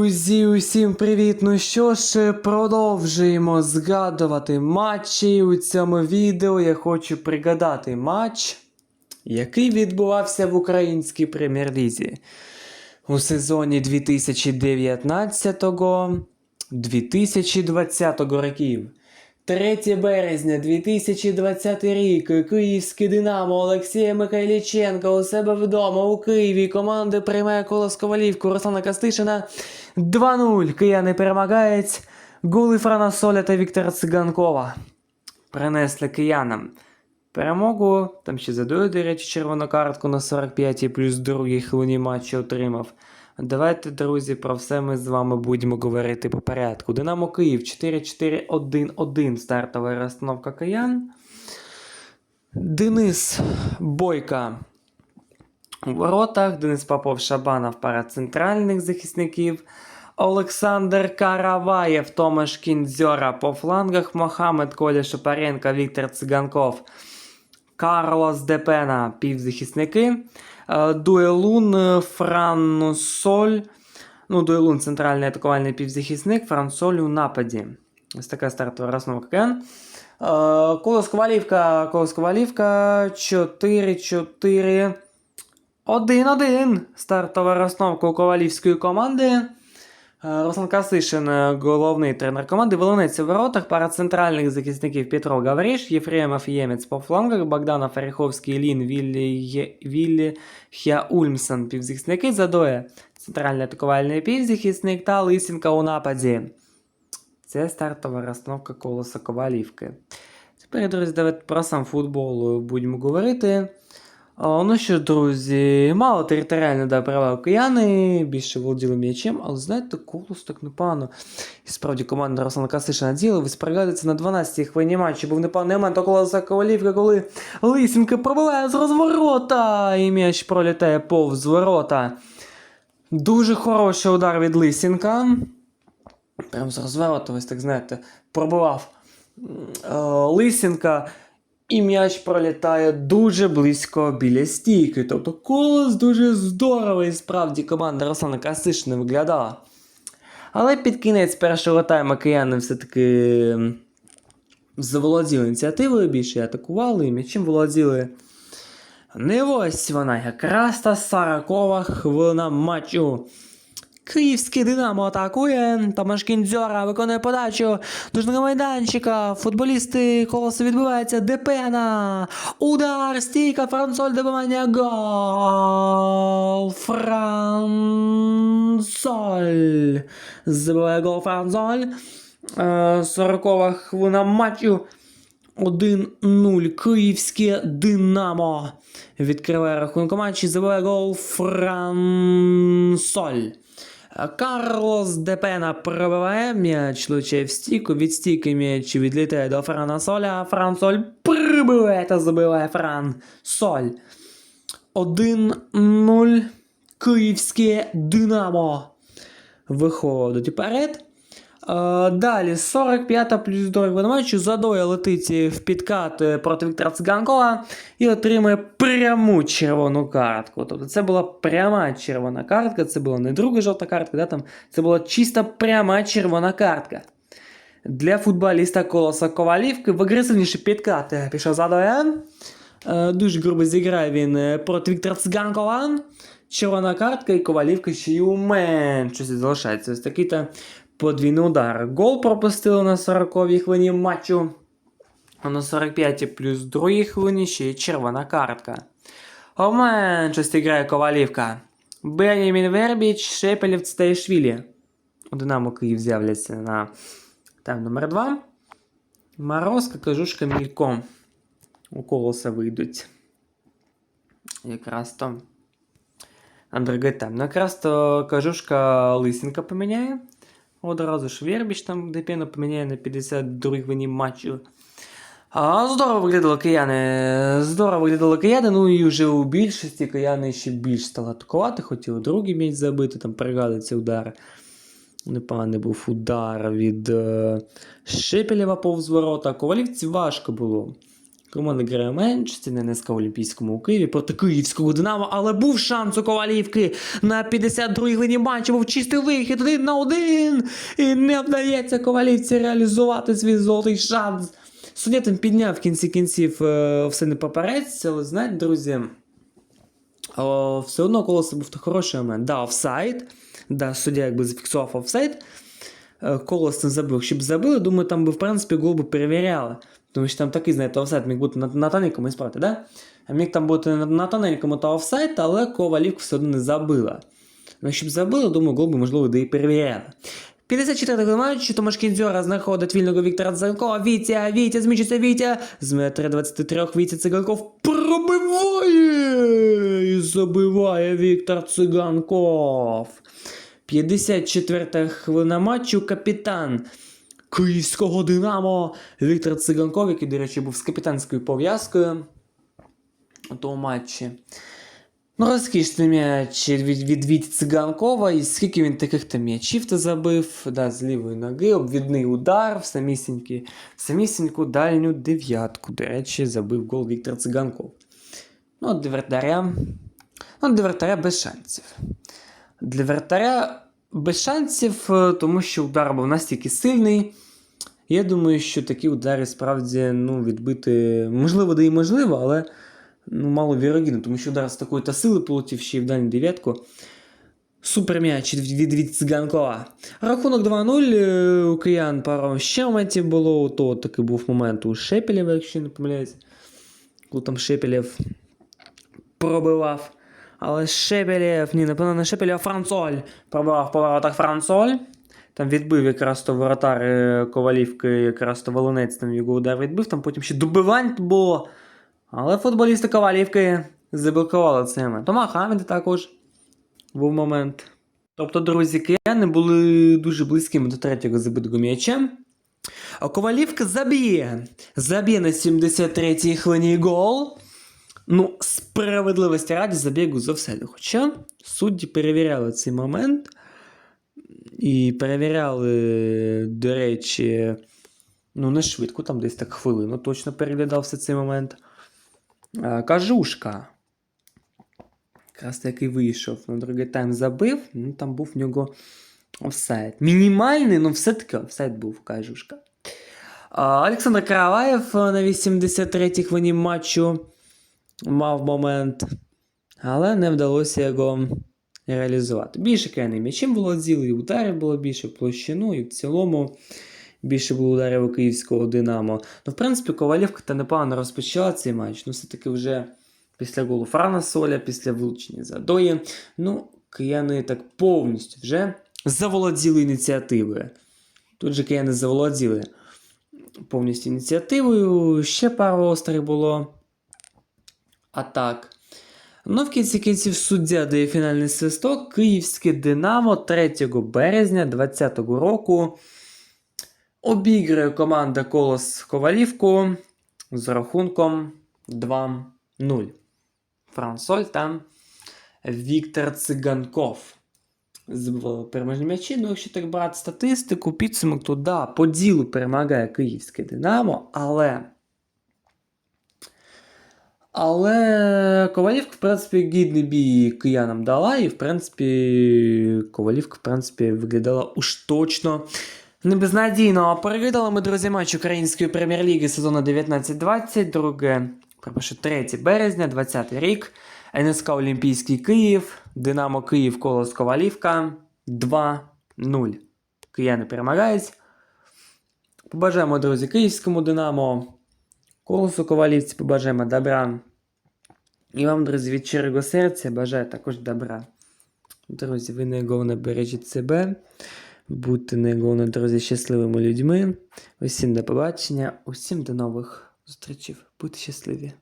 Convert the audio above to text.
Друзі, усім привіт! Ну що ж, продовжуємо згадувати матчі. У цьому відео я хочу пригадати матч, який відбувався в українській прем'єр-лізі у сезоні 2019-2020 років. 3 березня 2020 рік. Київське Динамо Олексія Михайліченка у себе вдома у Києві. Команда приймає коло з Ковалівку Руслана Кастишина 2-0. Кияни перемагають. Голи Франа Соля та Віктора Циганкова. Принесли киянам. Перемогу, там ще задує, до речі, червону картку на 45-й плюс другій хвилині матчі отримав. Давайте, друзі, про все ми з вами будемо говорити по порядку. Динамо Київ 4-4-1-1 стартова розстановка киян. Денис Бойка у воротах, Денис Попов Шабанов пара центральних захисників. Олександр Караваєв, Томаш Кіндзьора по флангах, Мохамед Коля Шапаренко, Віктор Циганков, Карлос Депена, півзахисники. Е, Дуелун, е, Франсоль. Ну, Дуелун центральний атакувальний півзахисник, Франсоль у нападі. Ось така стартова розновка КН. Е, Колос Ковалівка, Колос Ковалівка 4-4. 1-1. Стартова розновка у ковалівської команди. Е, Руслан Касишин, е, головний тренер команди. Волонець у воротах, пара центральних захисників Петро Гавриш, Єфремов Ємець по флангах, Богданов Ореховський, Лін, Віллі, Є- Віллі Хя Ульмсон півзахисники, Задоє, центральний атакувальний півзахисник та Лисенка у нападі. Це стартова розстановка колоса Ковалівки. Тепер, друзі, давайте про сам футбол е, будемо говорити. Ну що, друзі, мало територіально да, права кияни, більше володіли м'ячем, але знаєте, колос так непогано. І справді команда Руслана Касишина діла, ви спригадається на 12-й хвилині матчі, був непоганий момент около за Ковалівка, коли Лисенко пробиває з розворота, і м'яч пролітає повз ворота. Дуже хороший удар від Лисенка. Прям з розворота, ось так знаєте, пробивав е, Лисенка. І м'яч пролітає дуже близько біля стійки. Тобто колос дуже здоровий, справді команда Руслана Касишина виглядала. Але під кінець першого тайму кияни все-таки заволоділи ініціативою, більше і атакували, і м'ячем володіли. Не ось вона, якраз та сорокова хвилина матчу. Київське Динамо атакує. Томаш Кіндзьора виконує подачу дужного майданчика. Футболісти колосу відбиваються. Депена. Удар. Стійка. Франсоль добивання. Гол. Франсоль. Забиває гол Франсоль. Е, Сорокова хвилина матчу. 1-0 Київське Динамо. Відкриває рахунок матчі, забиває гол Франсоль. Карлос Депена пробиває м'яч, влучає в стійку, від стійки м'яч відлітає до Франа Соля, Фран Соль прибиває та забиває Фран Соль. 1-0 Київське Динамо. Виходить вперед. Е, Далі 45-та плюс до матчу Задоя летить в підкат е, проти Віктора Циганкова і отримує пряму червону картку. Тобто це була пряма червона картка, це була не друга жовта картка, да, там, це була чисто пряма червона картка. Для футболіста Колоса Ковалівки в агресивніші підкати пішов Задоя. Е, Дуже грубо зіграє він е, проти Віктора Циганкова. Червона картка і Ковалівка ще й у меншості залишається. Ось такий то подвійний удар. Гол пропустили на 40-й хвилині матчу. А на 45-й плюс другій хвилині ще й червона картка. У меншості грає Ковалівка. Бенямін Вербіч, Шепелєвц та Ішвілі. У Динамо Київ з'являться на там номер 2. Морозка, Кажушка, Мілько. У колоса вийдуть. Якраз то. А другий там. Ну, якраз то Кажушка Лисенка поміняє. Одразу ж Вербіч там Депену поміняє на 52-й хвилині матчу. А, здорово виглядали кияни. Здорово виглядали кияни. Ну і вже у більшості кияни ще більш стали атакувати, хотіли другий м'яч забити, там пригадується удар. Непоганий був удар від е, Шепелєва повз ворота. Ковалівці важко було. Команда грає менш, не НСК Олімпійському у Києві проти Київського Динамо, але був шанс у Ковалівки на 52-й хвилині матчу, був чистий вихід один на один. І не вдається Ковалівці реалізувати свій золотий шанс. Суддя там підняв в кінці кінців е, все не поперець, але знаєте, друзі, о, все одно колесо був хороший момент. Да, офсайд. Да, суддя якби зафіксував офсайд. Е, Колос не забив. Щоб забили, думаю, там би, в принципі, гол би перевіряли. Тому що там такий, знаєте, офсайд міг бути на, на тоненькому і да? А міг там бути на, на тоненькому та офсайд, але Ковалівка все одно не забила. Ну, якщо б забили, думаю, гол би, можливо, де і перевіряли. 54-й матч, Томаш Кінзьора знаходить вільного Віктора Циганкова. Вітя, Вітя, змічиться Вітя. З метра 23 Вітя Циганков пробиває і забиває Віктор Циганков. 54 хвилина матчу капітан Київського Динамо Віктор Циганков, який, до речі, був з капітанською пов'язкою у тому матчі. Ну, розкішний м'яч від, від, від Циганкова, і скільки він таких там м'ячів то забив, да, з лівої ноги, обвідний удар в самісінькі, в самісіньку дальню дев'ятку. До речі, забив гол Віктор Циганков. Ну, для вратаря, ну, без шансів. Для вратаря без шансів, е, тому що удар був настільки сильний. Я думаю, що такі удари справді ну, відбити можливо, да і можливо, але ну, мало вірогідно, тому що удар з такої та сили полетів ще й в дальню дев'ятку. Супер м'яч від, від, від Циганкова. Рахунок 2-0. е, У киян пару ще моментів було. То такий був момент у Шепелєва, якщо не помиляюсь. Коли там Шепелєв пробивав. Але Шепелєв, ні, напевно, не Шепелєв, а Францоль пробивав по воротах Францоль. Там відбив якраз то воротар е, Ковалівки, якраз то Волонець там його удар відбив, там потім ще добивань було. Але футболісти Ковалівки заблокували момент. Тома Хаміда також був момент. Тобто, друзі, кияни були дуже близькими до третього забитого м'яча. А Ковалівка заб'є. Заб'є на 73-й хвилині гол. Ну, справедливості раді забігу з офсайду. Хоча судді перевіряли цей момент. І перевіряли, до речі, ну, не швидко, там десь так хвилину точно переглядався цей момент. Кажушка. Якраз такий вийшов на другий тайм забив, ну там був в нього офсайд. Мінімальний, але все-таки офсайд був Кажушка. Олександр Караваєв на 83-й хвилині матчу мав момент, але не вдалося його реалізувати. Більше крайний м'ячем володіли, і ударів було більше площину, і в цілому більше було ударів у київського Динамо. Ну, в принципі, Ковалівка та непогано розпочала цей матч. Ну, все-таки вже після голу Франа Соля, після влучення Задої. Ну, кияни так повністю вже заволоділи ініціативою. Тут же кияни заволоділи повністю ініціативою. Ще пару острих було атак. Ну, в кінці кінців суддя дає фінальний свисток. Київське Динамо 3 березня 2020 року обіграє команда Колос Ковалівку з рахунком 2-0. Франсоль та Віктор Циганков. Забивали переможні м'ячі. Ну, якщо так брати статистику, підсумок, то да, по ділу перемагає Київське Динамо, але. Але Ковалівка, в принципі, гідний бій киянам дала, і, в принципі, Ковалівка, в принципі, виглядала уж точно не безнадійно. Переглядали ми, друзі, матч Української прем'єр-ліги сезону 19-20, друге, перепрошую, 3 березня, 20 рік. НСК Олімпійський Київ, Динамо Київ, Колос Ковалівка 2-0. Кияни перемагають. Побажаємо, друзі, київському Динамо. Колосу Ковалівці побажаємо добра. І вам, друзі, від щирого серця бажаю також добра. Друзі, ви найголовне бережіть себе. Будьте найголовне, друзі, щасливими людьми. Усім до побачення, усім до нових зустрічей. Будьте щасливі!